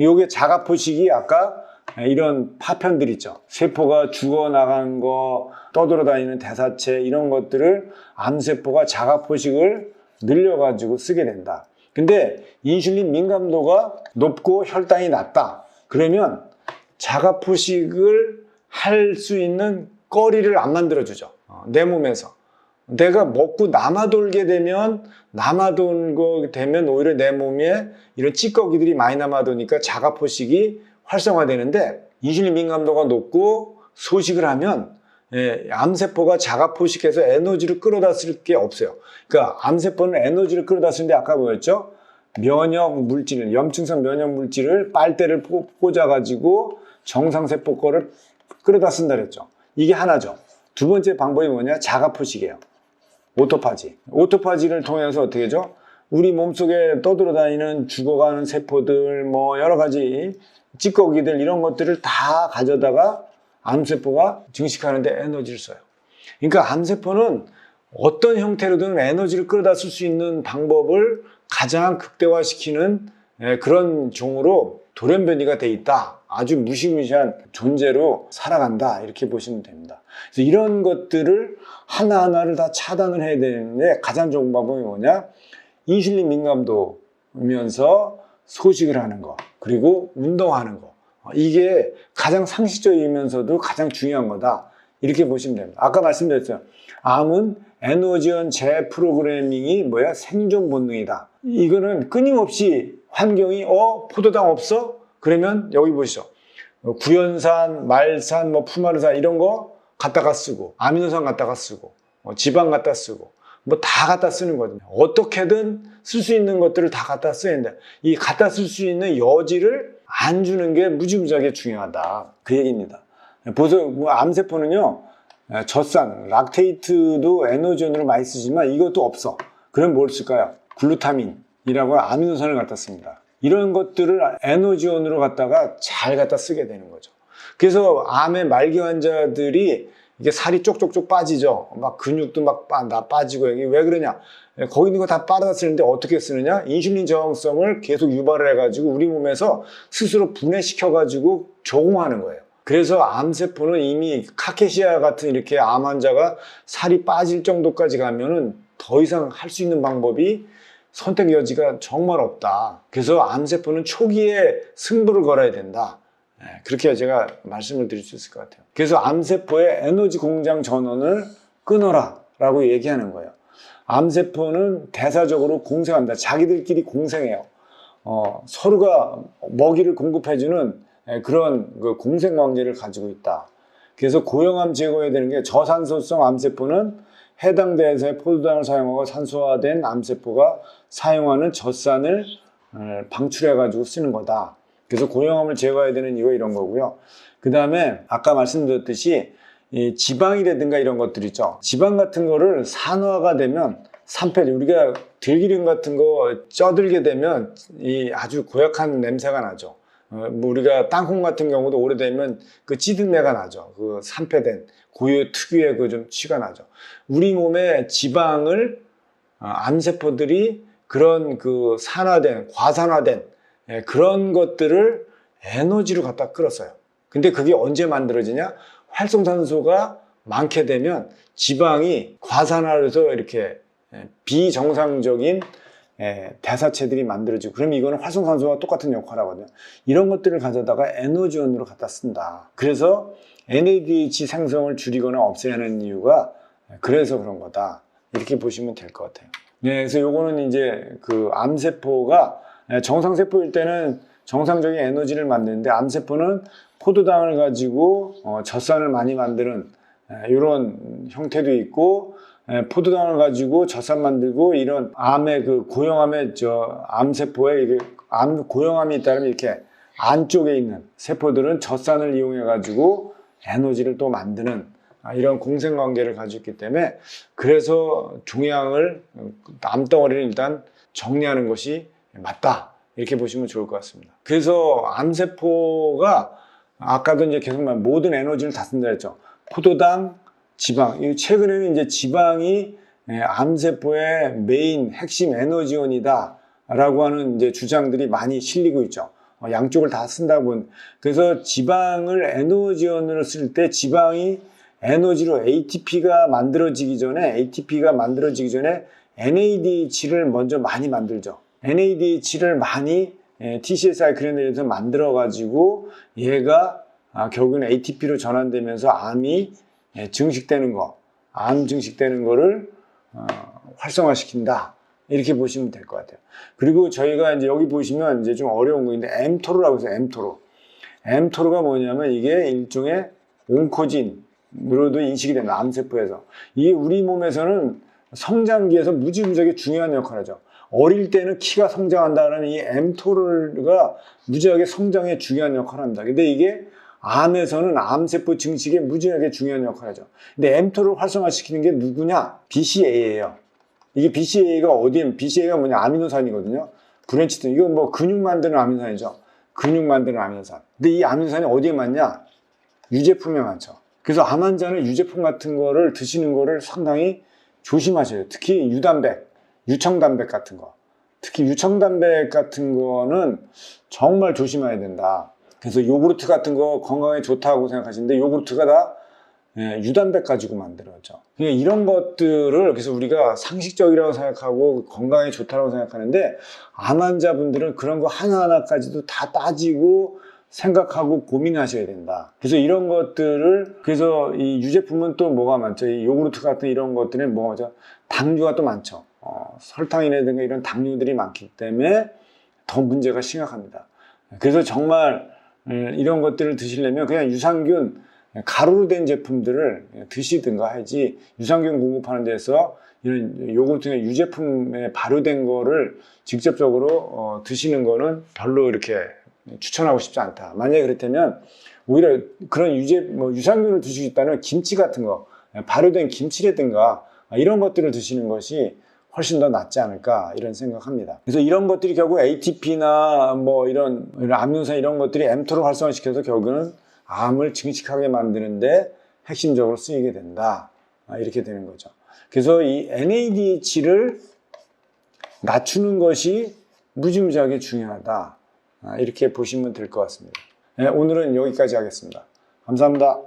요게 자가 포식이 아까 이런 파편들 있죠. 세포가 죽어나간 거, 떠돌아다니는 대사체 이런 것들을 암세포가 자가 포식을 늘려가지고 쓰게 된다. 근데 인슐린 민감도가 높고 혈당이 낮다. 그러면 자가 포식을 할 수 있는 거리를 안 만들어주죠. 어, 내 몸에서. 내가 먹고 남아돌게 되면 남아돌고 되면 오히려 내 몸에 이런 찌꺼기들이 많이 남아도니까 자가 포식이 활성화되는데 인슐린 민감도가 높고 소식을 하면 예, 암세포가 자가 포식해서 에너지를 끌어다 쓸 게 없어요. 그러니까 암세포는 에너지를 끌어다 쓰는데 아까 뭐였죠? 면역 물질을 염증성 면역 물질을 빨대를 포- 꽂아 가지고 정상세포 거를 끌어다 쓴다 그랬죠. 이게 하나죠. 두 번째 방법이 뭐냐? 자가 포식이에요. 오토파지. 오토파지를 통해서 어떻게 하죠? 우리 몸속에 떠돌아다니는 죽어가는 세포들, 뭐 여러 가지 찌꺼기들 이런 것들을 다 가져다가 암세포가 증식하는데 에너지를 써요. 그러니까 암세포는 어떤 형태로든 에너지를 끌어다 쓸 수 있는 방법을 가장 극대화시키는 예, 그런 종으로 돌연변이가 돼 있다. 아주 무시무시한 존재로 살아간다. 이렇게 보시면 됩니다. 그래서 이런 것들을 하나하나를 다 차단을 해야 되는데 가장 좋은 방법이 뭐냐? 인슐린 민감도면서 소식을 하는 거, 그리고 운동하는 거. 어, 이게 가장 상식적이면서도 가장 중요한 거다. 이렇게 보시면 됩니다. 아까 말씀드렸죠. 암은 에너지원 재프로그래밍이 뭐야? 생존 본능이다. 이거는 끊임없이 환경이 어 포도당 없어? 그러면 여기 보시죠. 어, 구연산, 말산, 뭐 푸마르산 이런 거 갖다가 쓰고 아미노산 갖다가 쓰고 어, 지방 갖다 쓰고 뭐 다 갖다 쓰는 거거든요. 어떻게든 쓸 수 있는 것들을 다 갖다 써야 된다. 이 갖다 쓸 수 있는 여지를 안 주는 게 무지무지하게 중요하다. 그 얘기입니다. 보세요. 뭐 암세포는요. 에, 젖산, 락테이트도 에너지원으로 많이 쓰지만 이것도 없어. 그럼 뭘 쓸까요? 글루타민이라고 아미노산을 갖다 씁니다. 이런 것들을 에너지원으로 갖다가 잘 갖다 쓰게 되는 거죠. 그래서 암의 말기 환자들이 이게 살이 쪽쪽쪽 빠지죠. 막 근육도 막 빠, 나 빠지고 여기 왜 그러냐? 예, 거기 있는 거 다 빨아다 쓰는데 어떻게 쓰느냐? 인슐린 저항성을 계속 유발을 해가지고 우리 몸에서 스스로 분해시켜가지고 조공하는 거예요. 그래서 암세포는 이미 카케시아 같은 이렇게 암 환자가 살이 빠질 정도까지 가면은 더 이상 할 수 있는 방법이 선택 여지가 정말 없다. 그래서 암세포는 초기에 승부를 걸어야 된다. 예, 그렇게 제가 말씀을 드릴 수 있을 것 같아요. 그래서 암세포의 에너지 공장 전원을 끊어라 라고 얘기하는 거예요. 암세포는 대사적으로 공생합니다. 자기들끼리 공생해요. 어, 서로가 먹이를 공급해주는 예, 그런 그 공생 관계를 가지고 있다. 그래서 고형암 제거해야 되는 게 저산소성 암세포는 해당 대사의 포도당을 사용하고 산소화된 암세포가 사용하는 젖산을 어, 방출해가지고 쓰는 거다. 그래서 고형암을 제거해야 되는 이유가 이런 거고요. 그 다음에 아까 말씀드렸듯이 이 지방이라든가 이런 것들 있죠. 지방 같은 거를 산화가 되면 산패, 우리가 들기름 같은 거 쪄들게 되면 이 아주 고약한 냄새가 나죠. 어, 뭐 우리가 땅콩 같은 경우도 오래되면 그 찌든내가 나죠. 그 산패된 고유 특유의 그 좀 취가 나죠. 우리 몸의 지방을 어, 암세포들이 그런 그 산화된 과산화된 예, 그런 것들을 에너지로 갖다 끌었어요. 근데 그게 언제 만들어지냐? 활성산소가 많게 되면 지방이 과산화해서 이렇게 예, 비정상적인 예, 대사체들이 만들어지고 그러면 이거는 활성산소와 똑같은 역할을 하거든요. 이런 것들을 가져다가 에너지원으로 갖다 쓴다. 그래서 NADH 생성을 줄이거나 없애야 하는 이유가 그래서 그런 거다. 이렇게 보시면 될 것 같아요. 네, 그래서 요거는 이제 그 암세포가 정상세포일 때는 정상적인 에너지를 만드는데 암세포는 포도당을 가지고 어, 젖산을 많이 만드는 이런 형태도 있고 에, 포도당을 가지고 젖산 만들고 이런 암의 그 고형암의 저 암세포에 암 고형암이 있다면 이렇게 안쪽에 있는 세포들은 젖산을 이용해 가지고 에너지를 또 만드는 아, 이런 공생 관계를 가지고 있기 때문에 그래서 종양을 암덩어리를 일단 정리하는 것이 맞다 이렇게 보시면 좋을 것 같습니다. 그래서 암세포가 아까도 이제 계속 말 모든 에너지를 다 쓴다 했죠. 포도당, 지방. 이 최근에는 이제 지방이 예, 암세포의 메인 핵심 에너지원이다라고 하는 이제 주장들이 많이 실리고 있죠. 어, 양쪽을 다 쓴다 본 그래서 지방을 에너지원으로 쓸 때 지방이 에너지로 ATP가 만들어지기 전에 ATP가 만들어지기 전에 NADH를 먼저 많이 만들죠. NADH를 많이 예, TCA 사이클린에서 만들어 가지고 얘가 아, 결국은 ATP로 전환되면서 암이 예, 증식되는 거, 암 증식되는 거를 어, 활성화시킨다. 이렇게 보시면 될 것 같아요. 그리고 저희가 이제 여기 보시면 이제 좀 어려운 거인데 m토로라고 해서 m토로. m토로가 뭐냐면 이게 일종의 온코진으로도 인식이 됩니다. 암세포에서. 이게 우리 몸에서는 성장기에서 무지무지하게 중요한 역할을 하죠. 어릴 때는 키가 성장한다는 이 m토로가 무지하게 성장에 중요한 역할을 합니다. 근데 이게 암에서는 암세포 증식에 무지하게 중요한 역할을 하죠. 근데 m토를 활성화시키는 게 누구냐? BCA예요. 이게 BCA가 어디에, BCA가 뭐냐? 아미노산이거든요. 브랜치든, 이거 뭐 근육 만드는 아미노산이죠. 근육 만드는 아미노산. 근데 이 아미노산이 어디에 많냐? 유제품에 많죠. 그래서 암 환자는 유제품 같은 거를 드시는 거를 상당히 조심하셔요. 특히 유단백, 유청단백 같은 거. 특히 유청단백 같은 거는 정말 조심해야 된다. 그래서 요구르트 같은 거 건강에 좋다고 생각하시는데 요구르트가 다 예, 유단백 가지고 만들어져. 그러니까 이런 것들을 그래서 우리가 상식적이라고 생각하고 건강에 좋다고 생각하는데 암 환자분들은 그런 거 하나하나까지도 다 따지고 생각하고 고민하셔야 된다. 그래서 이런 것들을 그래서 이 유제품은 또 뭐가 많죠? 이 요구르트 같은 이런 것들은 뭐가 많죠? 당류가 또 많죠. 어, 설탕이라든가 이런 당류들이 많기 때문에 더 문제가 심각합니다. 그래서 정말 음, 이런 것들을 드시려면 그냥 유산균 가루로 된 제품들을 드시든가 하지 유산균 공급하는 데서 이런 요구르트나 유제품에 발효된 거를 직접적으로 어, 드시는 거는 별로 이렇게 추천하고 싶지 않다. 만약에 그렇다면 오히려 그런 유제 뭐 유산균을 드시고 싶다면 김치 같은 거 발효된 김치라든가 이런 것들을 드시는 것이 훨씬 더 낫지 않을까 이런 생각합니다. 그래서 이런 것들이 결국 ATP나 뭐 이런, 이런 아미노산 이런 것들이 mTO를 활성화시켜서 결국은 암을 증식하게 만드는데 핵심적으로 쓰이게 된다. 아, 이렇게 되는 거죠. 그래서 이 NADH를 낮추는 것이 무지무지하게 중요하다. 아, 이렇게 보시면 될 것 같습니다. 네, 오늘은 여기까지 하겠습니다. 감사합니다.